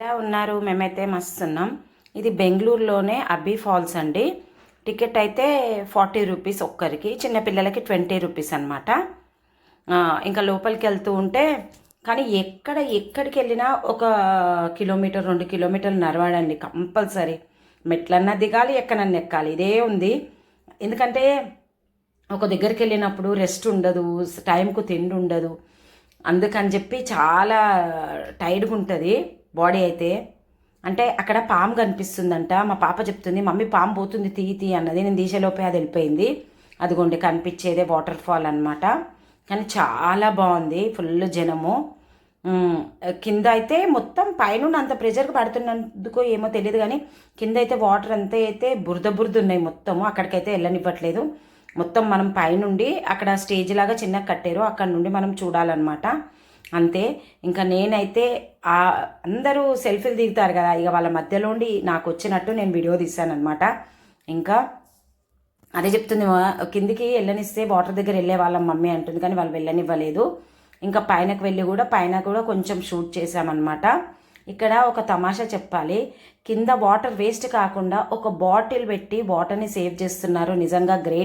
ఎలా ఉన్నారు? మేమైతే మస్తున్నాం. ఇది బెంగళూరులోనే అబ్బీ ఫాల్స్ అండి. టికెట్ అయితే ఫార్టీ రూపీస్ ఒక్కరికి చిన్నపిల్లలకి ట్వంటీ రూపీస్ అనమాట ఇంకా లోపలికి వెళ్తూ ఉంటే కానీ ఎక్కడ ఎక్కడికి వెళ్ళినా ఒక కిలోమీటర్ రెండు కిలోమీటర్లు నడవాడండి కంపల్సరీ. మెట్లన్నా దిగాలి ఎక్కడన్నా ఎక్కాలి? ఇదే ఉంది. ఎందుకంటే ఒక దగ్గరికి వెళ్ళినప్పుడు రెస్ట్ ఉండదు టైంకు తిండి ఉండదు. అందుకని చెప్పి చాలా టైర్డ్గా ఉంటుంది. బాడీ అయితే అంటే అక్కడ పాము కనిపిస్తుందంట. మా పాప చెప్తుంది మమ్మీ పాము పోతుంది తీ తీ అన్నది. నేను తీసేలోపే అది వెళ్ళిపోయింది. అదిగోండి కనిపించేదే వాటర్ ఫాల్ అనమాట కానీ చాలా బాగుంది ఫుల్ జనము. కింద అయితే మొత్తం పైనుండి అంత ప్రెషర్కి పడుతున్నందుకో ఏమో తెలియదు కానీ కింద అయితే వాటర్ అంతా అయితే బురద బురద ఉన్నాయి మొత్తము. అక్కడికైతే వెళ్ళనివ్వట్లేదు. మొత్తం మనం పైనుండి అక్కడ స్టేజ్ లాగా చిన్నగా కట్టారు. అక్కడ నుండి మనం చూడాలన్నమాట. అంతే. ఇంకా నేనైతే ఆ అందరూ సెల్ఫీలు దిగుతారు కదా ఇక వాళ్ళ మధ్యలో ఉండి నాకు వచ్చినట్టు నేను వీడియో తీశానమాట ఇంకా అదే చెప్తుంది కిందికి వెళ్ళనిస్తే వాటర్ దగ్గర వెళ్ళే వాళ్ళ మమ్మీ అంటుంది కానీ వాళ్ళు వెళ్ళనివ్వలేదు. ఇంకా పైనకు వెళ్ళి కూడా పైన కూడా కొంచెం షూట్ చేశామన్నమాట. ఇక్కడ ఒక తమాషా చెప్పాలి. కింద వాటర్ వేస్ట్ కాకుండా ఒక బాటిల్ పెట్టి వాటర్ని సేవ్ చేస్తున్నారు. నిజంగా గ్రేట్.